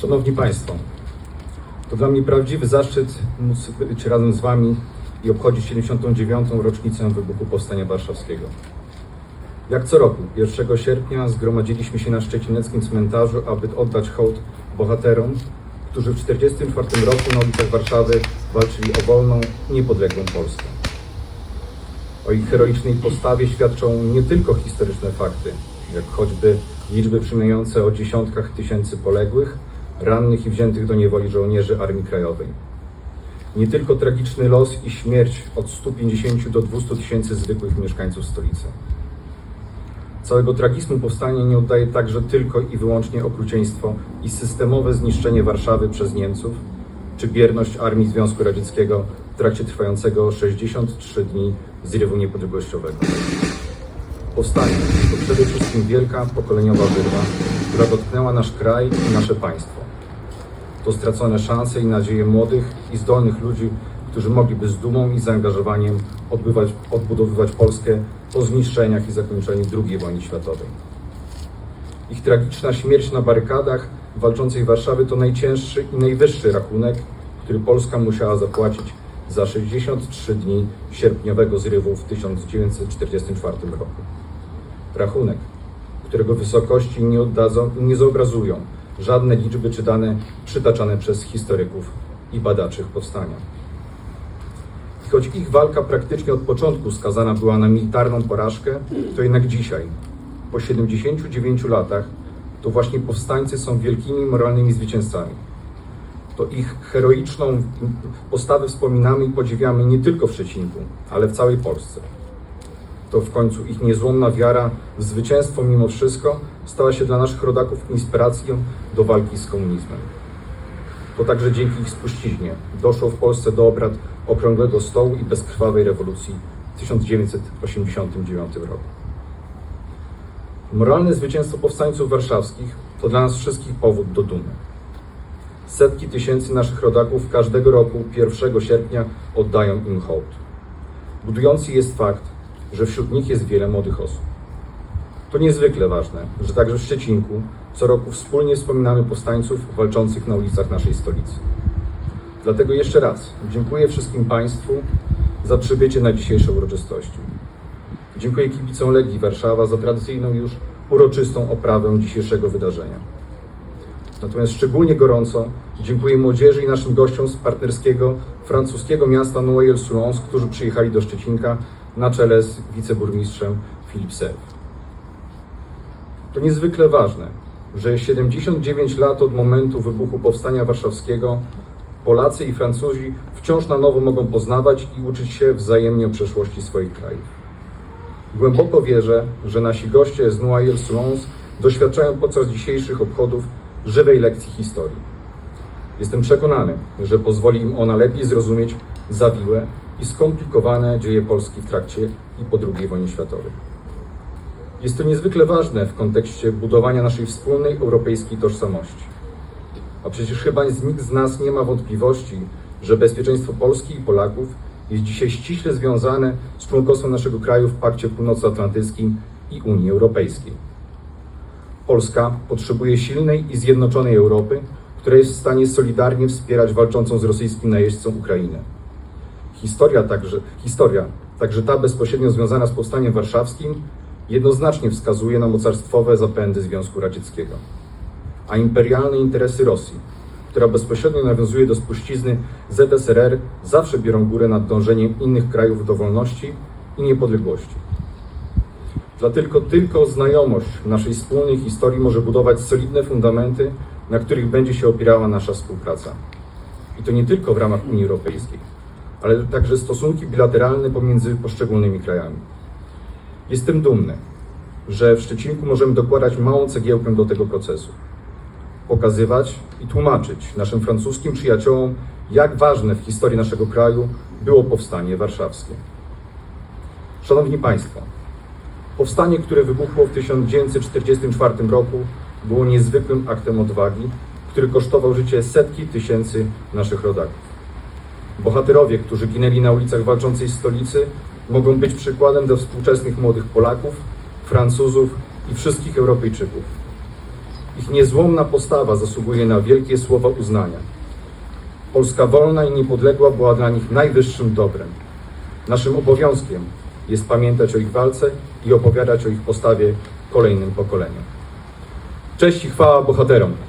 Szanowni Państwo, to dla mnie prawdziwy zaszczyt móc być razem z Wami i obchodzić 79. rocznicę wybuchu Powstania Warszawskiego. Jak co roku, 1 sierpnia zgromadziliśmy się na szczecineckim cmentarzu, aby oddać hołd bohaterom, którzy w 1944 roku na ulicach Warszawy walczyli o wolną, niepodległą Polskę. O ich heroicznej postawie świadczą nie tylko historyczne fakty, jak choćby liczby przymające o dziesiątkach tysięcy poległych, rannych i wziętych do niewoli żołnierzy Armii Krajowej. Nie tylko tragiczny los i śmierć od 150 do 200 tysięcy zwykłych mieszkańców stolicy. Całego tragizmu powstania nie oddaje także tylko i wyłącznie okrucieństwo i systemowe zniszczenie Warszawy przez Niemców, czy bierność Armii Związku Radzieckiego w trakcie trwającego 63 dni zrywu niepodległościowego. Powstanie to przede wszystkim wielka pokoleniowa wyrwa, która dotknęła nasz kraj i nasze państwo. To stracone szanse i nadzieje młodych i zdolnych ludzi, którzy mogliby z dumą i zaangażowaniem odbywać, odbudowywać Polskę po zniszczeniach i zakończeniu II wojny światowej. Ich tragiczna śmierć na barykadach walczącej Warszawy to najcięższy i najwyższy rachunek, który Polska musiała zapłacić za 63 dni sierpniowego zrywu w 1944 roku. Rachunek, którego wysokości nie oddadzą i nie zobrazują żadne liczby czy dane przytaczane przez historyków i badaczy powstania. I choć ich walka praktycznie od początku skazana była na militarną porażkę, to jednak dzisiaj, po 79 latach, to właśnie powstańcy są wielkimi moralnymi zwycięzcami. To ich heroiczną postawę wspominamy i podziwiamy nie tylko w Szczecinku, ale w całej Polsce. To w końcu ich niezłomna wiara w zwycięstwo mimo wszystko stała się dla naszych rodaków inspiracją do walki z komunizmem. To także dzięki ich spuściźnie doszło w Polsce do obrad Okrągłego Stołu i bezkrwawej rewolucji w 1989 roku. Moralne zwycięstwo powstańców warszawskich to dla nas wszystkich powód do dumy. Setki tysięcy naszych rodaków każdego roku 1 sierpnia oddają im hołd. Budujący jest fakt, że wśród nich jest wiele młodych osób. To niezwykle ważne, że także w Szczecinku co roku wspólnie wspominamy powstańców walczących na ulicach naszej stolicy. Dlatego jeszcze raz dziękuję wszystkim Państwu za przybycie na dzisiejsze uroczystości. Dziękuję kibicom Legii Warszawa za tradycyjną już uroczystą oprawę dzisiejszego wydarzenia. Natomiast szczególnie gorąco dziękuję młodzieży i naszym gościom z partnerskiego francuskiego miasta Noyelles-sur-Lens, którzy przyjechali do Szczecinka na czele z wiceburmistrzem Philippe Serre. To niezwykle ważne, że 79 lat od momentu wybuchu Powstania Warszawskiego Polacy i Francuzi wciąż na nowo mogą poznawać i uczyć się wzajemnie przeszłości swoich krajów. Głęboko wierzę, że nasi goście z Noyelles-sur-Lens doświadczają podczas dzisiejszych obchodów żywej lekcji historii. Jestem przekonany, że pozwoli im ona lepiej zrozumieć zawiłe i skomplikowane dzieje Polski w trakcie i po II wojnie światowej. Jest to niezwykle ważne w kontekście budowania naszej wspólnej europejskiej tożsamości. A przecież chyba nikt z nas nie ma wątpliwości, że bezpieczeństwo Polski i Polaków jest dzisiaj ściśle związane z członkostwem naszego kraju w Pakcie Północnoatlantyckim i Unii Europejskiej. Polska potrzebuje silnej i zjednoczonej Europy, która jest w stanie solidarnie wspierać walczącą z rosyjskim najeźdźcą Ukrainę. Historia także, historia, także ta bezpośrednio związana z powstaniem warszawskim, jednoznacznie wskazuje na mocarstwowe zapędy Związku Radzieckiego, a imperialne interesy Rosji, która bezpośrednio nawiązuje do spuścizny ZSRR, zawsze biorą górę nad dążeniem innych krajów do wolności i niepodległości. Dlatego tylko znajomość naszej wspólnej historii może budować solidne fundamenty, na których będzie się opierała nasza współpraca. I to nie tylko w ramach Unii Europejskiej, ale także stosunki bilateralne pomiędzy poszczególnymi krajami. Jestem dumny, że w Szczecinku możemy dokładać małą cegiełkę do tego procesu. Pokazywać i tłumaczyć naszym francuskim przyjaciołom, jak ważne w historii naszego kraju było powstanie warszawskie. Szanowni Państwo, powstanie, które wybuchło w 1944 roku, było niezwykłym aktem odwagi, który kosztował życie setki tysięcy naszych rodaków. Bohaterowie, którzy ginęli na ulicach walczącej stolicy, mogą być przykładem dla współczesnych młodych Polaków, Francuzów i wszystkich Europejczyków. Ich niezłomna postawa zasługuje na wielkie słowa uznania. Polska wolna i niepodległa była dla nich najwyższym dobrem. Naszym obowiązkiem jest pamiętać o ich walce i opowiadać o ich postawie kolejnym pokoleniom. Cześć i chwała bohaterom!